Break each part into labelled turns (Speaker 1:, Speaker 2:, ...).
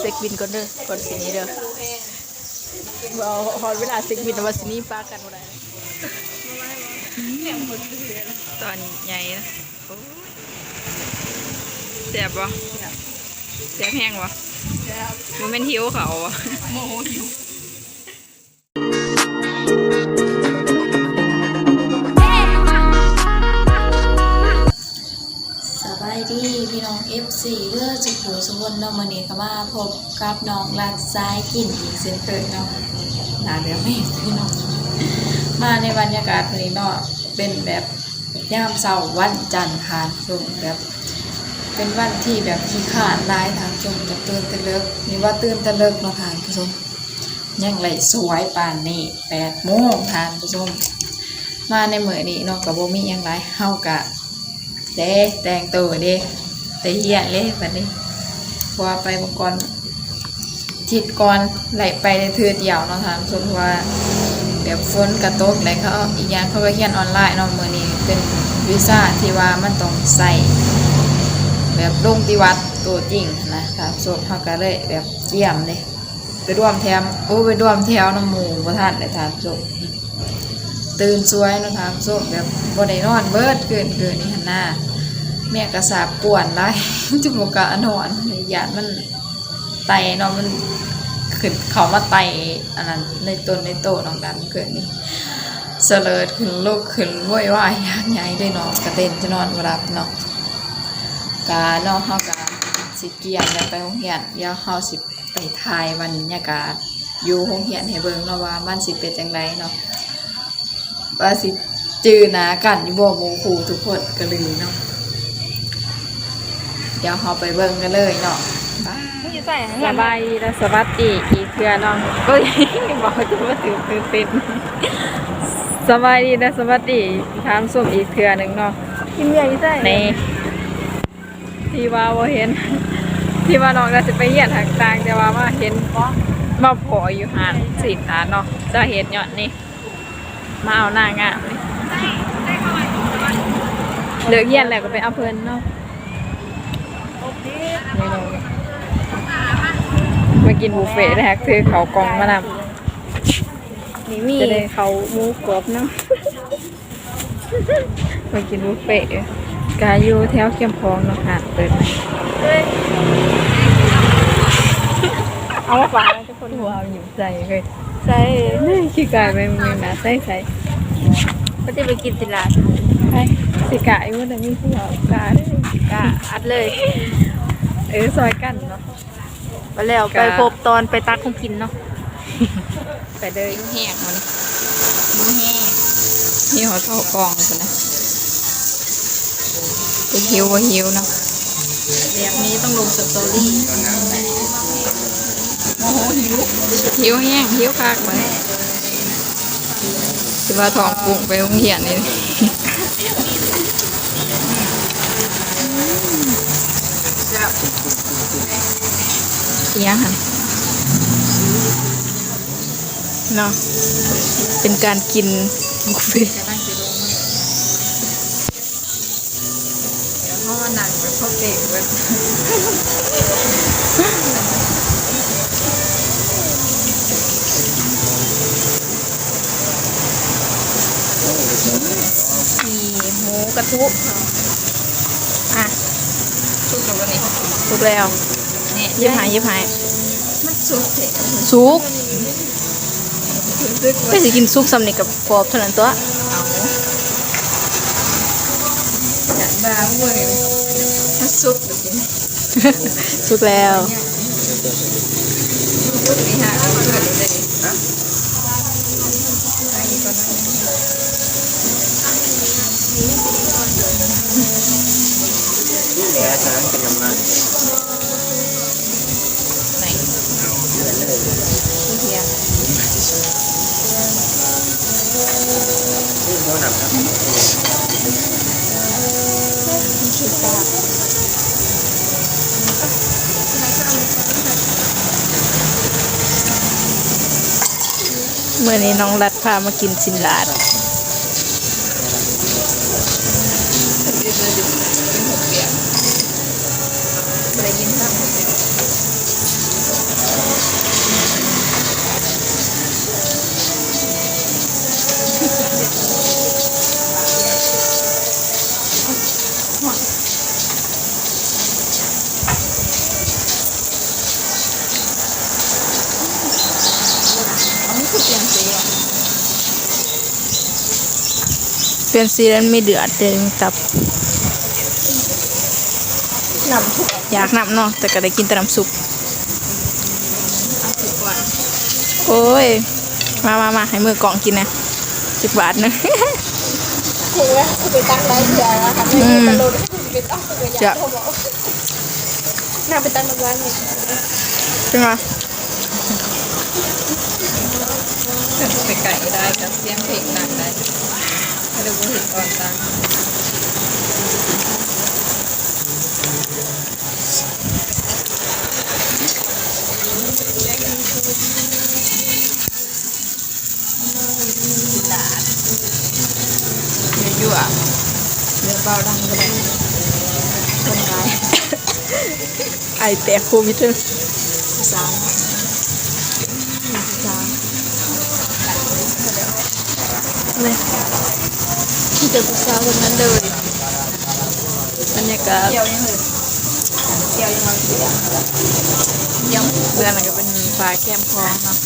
Speaker 1: เซ็กบินก่อนเด้อก่อนสินี้เด้อเอาฮอดเวลาเซ็กบินว่าสินี้ปากันบ่ได้ตอนใหญ่นะโอ้ยแซ่บบ่แซ่บแห้งบ่มันเป็นหิวเขาบ่โมโหหิว
Speaker 2: บายดีพี่น้อง F4 เลือสุขุสุวรรณเนาะมื้อนี้ก็มาพบกับน้องลัดซ้ายกินอีกเช่นเคยเนาะหนาเดียวไม่พี่น้องมาในบรรยากาศวันนี้เนาะเป็นแบบยามเช้าวันจันทร์ทานชมแบบ เป็นวันที่แบบขี้ขาดลายทางชมจะตื่นตะเลิกนี่ว่าตื่นตะเลิกเนาะทานผู้ชมยังไหลสวยปานนี้แปดโมงทานผู้ชมมาในมื้อนี้เนาะก็บ่มีหยังหลายเฮากะ เด้แต่งตัวเด้แต่เหี้ยเลยแบบนี้พราะว่าไปบางกรทิศก่อนไหลไปเทือเดี่ยวเนาะถามชมว่าแบบฝนกระตกแล้วเขาอีกอย่างเขาก็เขียนออนไลน์เนาะมือนี้เป็นวีซ่าที่ว่ามันต้องใส่แบบลงที่วัดตัวจริงนะถามชมเขาก็เลยแบบเยี่ยมเลยไปร่วมแถมโอ้ไปร่วมแถวน้ำหมูประทานเลยถามชมตื่นสวยเนาะถามส้มแบบบ่ได้นอนเบิร์ดเกินเกินนี่หันหน้า แม่กระสาบป่วนไรจุกกะนอนยานมันไตเนาะมันขึ้นเขามาไตอันนั้นในต้นในโตน้องดันเกิดนี่เสลิดขึ้นลูกขึ้นว่ยวายยากใหญ่ได้เนาะกระเต้นจะนอนรับเนาะกาเนาะเฮากาสิเกียนไปโรงเรียนเดี๋ยวเฮาสิไปถ่ายบรรยากาศอยู่โรงเรียนให้เบิ่งเนาะว่ามันสิเป็นจังไดเนาะว่าสิจือหนากันอยู่บ่หมูคูทุกคนก็เลยเนาะ เดี๋ยวเราไปเบิ่งกันเลยเนาะ
Speaker 1: สบายดีและสวัสดีอีกเทื่อน้องก็บอกจะว่าตื่นตื่นตื่นสบายดีและสวัสดีถามส้มอีกเทื่อหนึ่งเนาะ
Speaker 3: กินเบียร์อยู่ใต้
Speaker 1: ในที่ว่าว่าเห็น ที่ว่าน้องจะไปเหียนทางต่างแต่ว่ามาเห็นมาพออยู่หานสินหาเนาะจะเห็นยอดนี่มาเอาหน้างามเลยเลิกเหียนแล้วก็ไปเอาเพิ่นเนาะไม่ลงมา กินบุฟเฟ่ต์นะฮะคือเขากองมานำ
Speaker 3: นี่มี
Speaker 1: จะได้
Speaker 3: เขาหมูกรอบเนาะ
Speaker 1: มากินบุฟเฟ่ต์กาอยู่แถวเขียมพองเนาะหาดเปิดใหม่
Speaker 3: เอามาฝากนะทุกคน
Speaker 1: ว้าวอยู่ใจเลย
Speaker 3: ใส่
Speaker 1: นี่ขี้กายไปมึงนะใส่ใส่
Speaker 3: ก็จะไปกินตลาด
Speaker 1: ไปสิกายว่าแต่มีผู้เอากาได้
Speaker 3: กะอัดเลย
Speaker 1: เออซอยกันเนาะ
Speaker 3: ไปแล้ว
Speaker 1: กะ
Speaker 3: ไปพบตอนไปตักของกินเนาะ
Speaker 1: ไปเดินแห้งมันนี่แห้งนี่หัวเข้ากองคนนะไปหิวว่าหิวเนาะ
Speaker 3: แบบนี้ต้องลงสตอรี่
Speaker 1: โอ้โหหิวหิวแห้งหิวคักไปสิว่าทองปรุงไปโรงเรียนนี่ เสียงหันเนาะเป็นการกินบุฟเฟ่ต์
Speaker 2: เพราะว่าหนังแบบพ่อเก่งแบบ
Speaker 3: มีหมูกระทุอะ
Speaker 1: ทุกคนนี้
Speaker 3: ถูกแล้ว
Speaker 1: นี่
Speaker 3: ยิบหายยิบหาย
Speaker 2: มันสุดเด็ด
Speaker 3: ซุก
Speaker 2: รู้สึก
Speaker 3: ไปสิกินซุกสำเนีกับกรอบเท่านั้นตัว
Speaker 2: เอาอยากด่าเว้ยมันสุดแบบนี้
Speaker 3: ซุกแล้ว
Speaker 2: สุดนี่ฮะเอาเกิดเลยนะ
Speaker 4: แกช้างเป็นกำลัง
Speaker 1: ไหน
Speaker 3: มื่อนี้น้องรัดพามากินสินลาด เป็นซีรันไม่เดือดเต็มตับ
Speaker 1: นำถูก
Speaker 3: อยากน้ำเนาะแต่ก็ได้กินแต่น้ำซุป
Speaker 1: เอาถูกก่อน
Speaker 3: โอ้ย มามามาให้มือกล่องกินนะสิบบาทหนึง
Speaker 1: ถูกไหมถูกไปตั้งไรเดียวนะคะไม่ได้ตะลุนไปต้องถูกไปอ
Speaker 3: จะ
Speaker 1: ยากโทรบอกน่าไปตั้งร้านนี่
Speaker 3: ใช่ไหม
Speaker 1: ไปไก่ได้กับเสียงเพลงดังได้ ไม่ได้พูดถึงตอนตั้ง
Speaker 3: ยั่วเดี๋ยวเบาดังก็ได้คนร้ายไอแต่โควิดเถอะสามสามเลย เจอผู้สาวคนนั้นเลยบรรยากาศ
Speaker 1: เกี่ยวยังเลยเกี่ยวยังไงเกี่ยว
Speaker 3: ยังเพื่อนอะไรก็เป็นปลาแก้มคลองเนาะ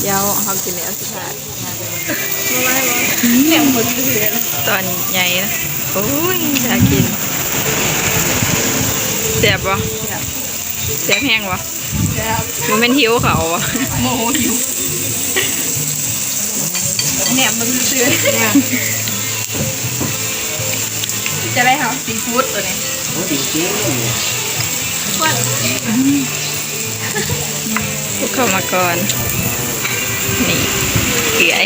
Speaker 3: เดี๋ยาวเขากินแล้วสุดท้าย
Speaker 1: เนี่ยหมดเลย
Speaker 3: ตอนใหญ่นะโอ้ยอยากกินเสียบปะเสียบแห้งปะ
Speaker 1: แล้ว
Speaker 3: มันเป็นหิวเขาปะ
Speaker 1: โมโหหิวแหนมมันซื้อ จะได้ค่ะซีฟู้ดตัวนี้
Speaker 4: โอ้จริงจริง
Speaker 3: พวกเข้ามาก่อน นี่เกลือย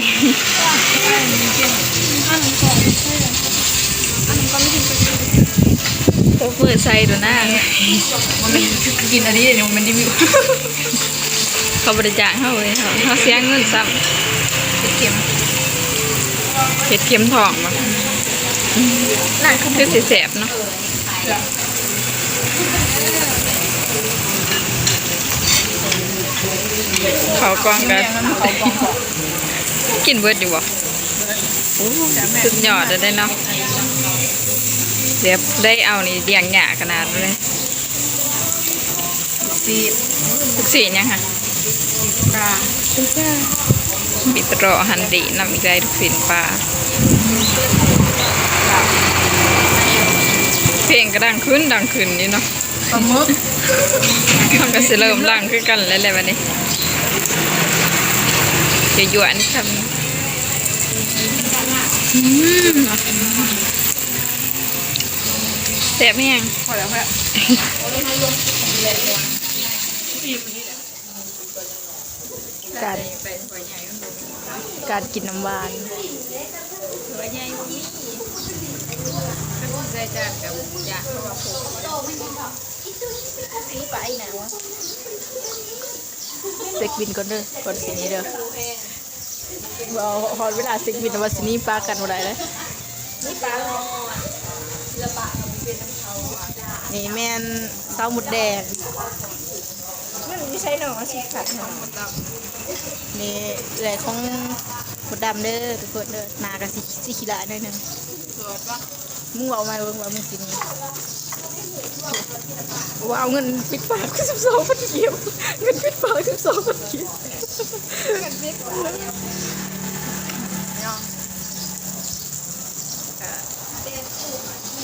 Speaker 3: ตัวมือใส่ตัวหน้า
Speaker 1: มันเป็นกินอะไรเนี่ยมันดิวิว
Speaker 3: เขาบริจาคเขาเลยเขาเขาเสียเงินซ้
Speaker 1: เค็มำ
Speaker 3: เห็ดเข็มทองมา
Speaker 1: น่า คือ
Speaker 3: คือสีแสบเนาะเขากองกัน
Speaker 1: เขากองของ
Speaker 3: กินเบิดอยู่บ่สุดยอดเลยได้เนาะเดี๋ยวได้เอานี่เดียงหยาขนาดเลย
Speaker 1: ซี
Speaker 3: ทุกสีเนี่ยค่ะ
Speaker 1: ปลา
Speaker 3: บิดรอหันดีนำอีกได้ทุกสินปลา เพลงก็ดังขึ้นดังขึ้นนี่เนาะ
Speaker 1: ปลาหมึก
Speaker 3: มันก็สิเริ่มลังคือกันแล้วแหละวันนี้เดี๋ยวหยวนทำอืมแซ่บแห้ง
Speaker 1: พอแล้วแม่
Speaker 3: การ
Speaker 1: เป็นหัวใหญ่มันดู
Speaker 3: การกินน้ำหวาน
Speaker 1: หัวใหญ่ นี่ก็ใส่จานกับยาเพราะว่าผมสีไปหนาว
Speaker 3: เซ็กบินก่อนเด้อก่อนสินี้เด้อบอกฮอดเวลาเซ็กบินว่าสินี้ปลากันบ่ได้เลย
Speaker 1: นี่ปลาลอนศิลปะมันเป็นน้ำเขาอะ
Speaker 3: นี่แม่นเต้าหมุดแดง
Speaker 1: มันไม่ใช่หนอสีขัดหนอด
Speaker 3: นี่เรื่อยของหมดดำเด้อทุกคนเด้อหนากับสิสิขี้ลายหน่อยหนึงำ
Speaker 1: สดปะ
Speaker 3: มึงเอามาเบิ่งว่ามึงสินว่าเอาเงินปิดปากกูสิบสองพันเกียวเงินปิดปากสิบสองพันเกียว
Speaker 1: กันเล็กกว่าเนี่ย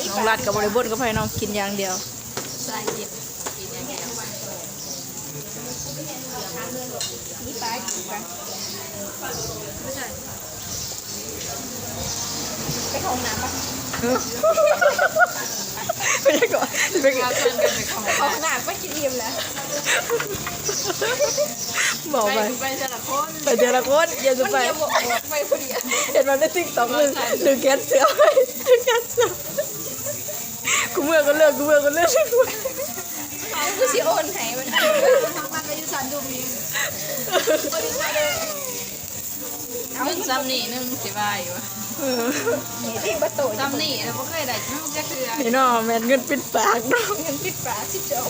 Speaker 3: น้องรัดกับบริบทก็ไปน้องกินอย่างเดียว
Speaker 1: ใส่เย็นกินอย่างเดียวนี่ปกินไปห้องน้ำปะ
Speaker 3: ไม่ใช่ก่อนไป
Speaker 1: เราชวนกันไปห้องห้องน้ำก็กินอิ่มแล้ว
Speaker 3: บอกไป
Speaker 1: ไปแต่ละคน
Speaker 3: ไปเจอละคนอย่าจะไป
Speaker 1: เดี๋ยวบอกไปคนเดียว
Speaker 3: เห็นมันในติ๊กต็อกหนึ่งหนึ่งแกนเสือไปหนึ่งแกนเสือกูเมื่อก็เลิกกูเมื่อก็เลิก
Speaker 1: เอาผู้ชิโอนให้มันทำมันไปยุสันดูมี เอาซ้ำนี่นึงสิบายอยู่ที่ประตูซ้ำนี่เราไม่เคยได้ทั้งจะคือ
Speaker 3: นี่เนาะแมนเงินปิดปากเนาะ
Speaker 1: เงินปิดฝาสิเจ้า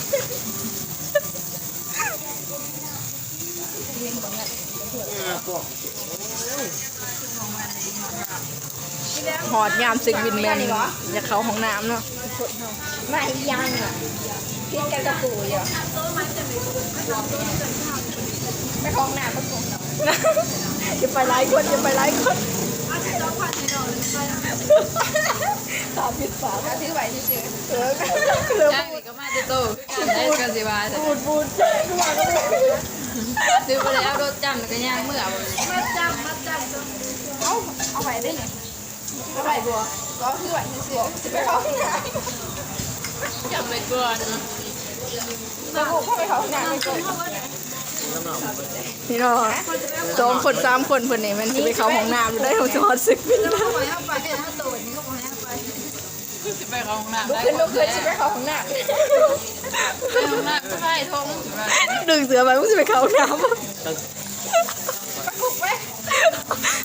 Speaker 3: หอดยามซึกบินแมนอย่าเข้าห้องน้ำเนาะ
Speaker 1: ไม่ยังอะพิดกันกระปูอยู่ไปห้องน้ำประตู
Speaker 2: อย่าไปหลายคนอย่าไปหลายคนตามผิดฝาก็ถือไหวเฉยๆเออเริ่ม
Speaker 3: จ้างนี่ก็มาจะโตกันได้กันสิว่า
Speaker 2: บูดบูดใช่ทุกวันก็เลย
Speaker 3: ซื้อไปแล้วรถจำแล้วก็ย่างเมื่อบ่
Speaker 2: มาจำมาจำเอาเอาไปได้ไงเอาไปบัวก็ถือไหวเฉยๆจะไปเข้าห้องน้ำ
Speaker 3: จำไปก่อนเนาะ
Speaker 2: แล้วผมเข้าไปเข้าห้องน้ำไปก่อ นนี่เนาะสองคนสามคนคนนี้มันจะไปเข้าห้องน้ำอยู่ได้ของจอดสึกพี่แล้ว
Speaker 3: สิไปเข้าห้องน้ำ
Speaker 2: ลุก
Speaker 3: ได้
Speaker 2: ขึ้นลุกขึ้นจะไปเข้าห้องน้
Speaker 3: ไปห้องน้ำก็ได้ทงำ
Speaker 2: ดึงเสือไปมึงจะไปเข้าห้องน้ำ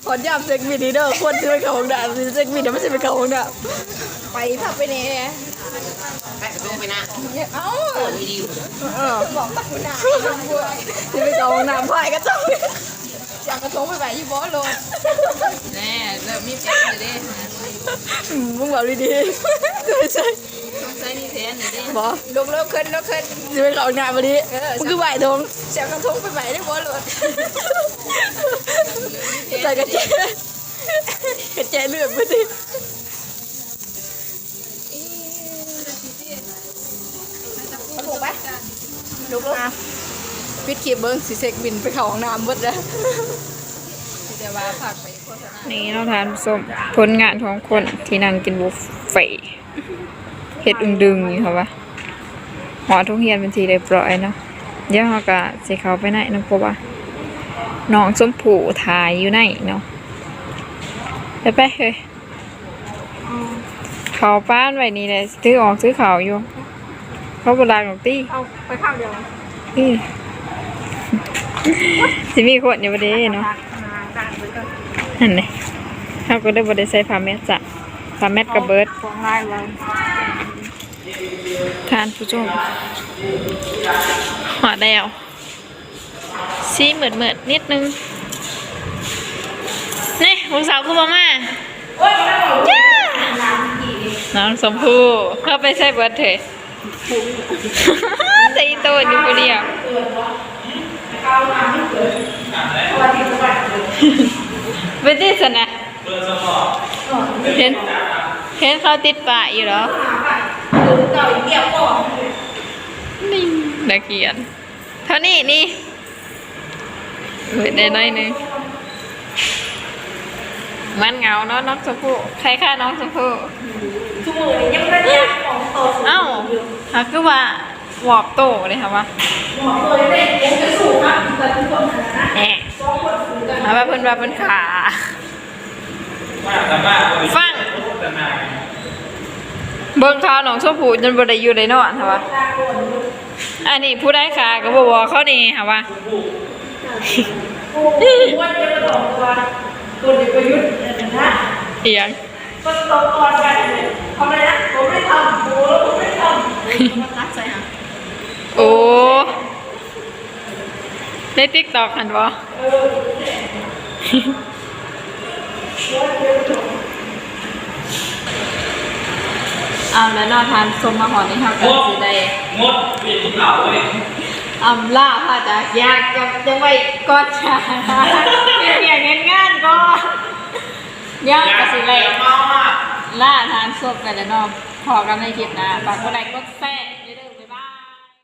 Speaker 2: ขอยามเซ็กมินนี่เด้อคนจะไปเข้าห้องน้ำเซ็กมินเดี๋ยวไม่ใช่ไปเข้าห้องน้ำไปพับไปเนี่ย
Speaker 5: ไป กระโดดไปนะ
Speaker 2: เอ้า
Speaker 5: วิดีโอ
Speaker 2: เออบอกตักน้ำจะไปเข้าห้องน้ำพายก็ต้องอยากกระทงไปไหวยี่บอสเลย
Speaker 3: แน่เริ่มมีแผนอยู่เด้
Speaker 2: มึงบอกดีๆไม่ใช่
Speaker 3: สงสัยมีแผนอยู่เด้
Speaker 2: บอลุกเลิกขึ้นลุกขึ้นจะไปเข้าห้องน้ำวันนี้มึงคือไหวทงเสียงกระทงไปไหวได้บอสเลยใส่กระเจกระเจเลือดไปดิถูกปะ ลุกแล้วปิดขีบเบิ้งสีเซ็กบินไปเข้าห้องน้ำเบิดแล้ว
Speaker 3: แต่ว่าผักไปโฆษณา
Speaker 2: นี่เราทานส้มผลงานของคนที่นั่งกินบุฟเฟ่ต์เห็ดอึงดึงอยู่ค่ะวะหอทุกเฮียนเป็นทีเรียบร้อยเนาะเดี๋ยวเราก็สิเขาไปไหนนะเพราะว่าน้องส้มผูถ่ายอยู่ไหนเนาะไปไปเฮ้ยเขาป้านไว้นี่เลยซื้อออกซื้อเขาอยู่ เขาโบราณของตี้
Speaker 1: เอาไปข้างเดียว
Speaker 2: นี่สิมีคนอยู่ประเดี๋ยวเนาะ
Speaker 1: มาการไปก่อน
Speaker 2: นั่นเลยเขาก็ได้บได้ใส่ผ้าแมสจ้ะผ้าแมสกับเบิร์ด
Speaker 1: ของลายวัน
Speaker 2: ทานผู้ชมหอดแล้วซีเหมือนเหมือนๆนิดนึงนี่ลูกสาวกูมามาจ้าน้องสมพู่เข้าไปใส่เบิร์ดเถอะ ใจโตนอยู่คนเดียวเป็นที่สนะเห็นเห็นเขาติดป้ายอยู่เหรอนี่นักเขียนเท่านี้นี่เห็นได้น้อยหนึง มันเหงาเนาะน้องชมพู่ใครฆ่าน้องชมพู่ทุกมือยังไม่ได้ของโตเอ้าหาคือว่าหวอกโตเลยค่ะวะหวอกโตเลยยังจะสูงมากแต่ทุกคนแหมเอาว่าเพิ่นว่าเพิ่นขาฟังเบิ่งข่าวหนองชมพูจนบ่ได้อยู่ได้นอนค่ะวะอันนี้ผู้ได้ค่ะก็บ่บอกเขานี่ค่ะวะอีหยังโอ้ใน TikTok หันบ่เอาแล้วเนอทานสมมาหอนนี่เฮากันสิได้
Speaker 4: งดเปลี่ยนที่เหล่าเลย
Speaker 2: อำลาพระจากอยากจะจะไปกอดชาเกี่ยงเงินงาน ก่อนยากกสิเลย
Speaker 4: เมามาก
Speaker 2: ล่าทานศพกันแล้วเนาะพอกันในคลิปหนะฝากกดไลค์กดแชร์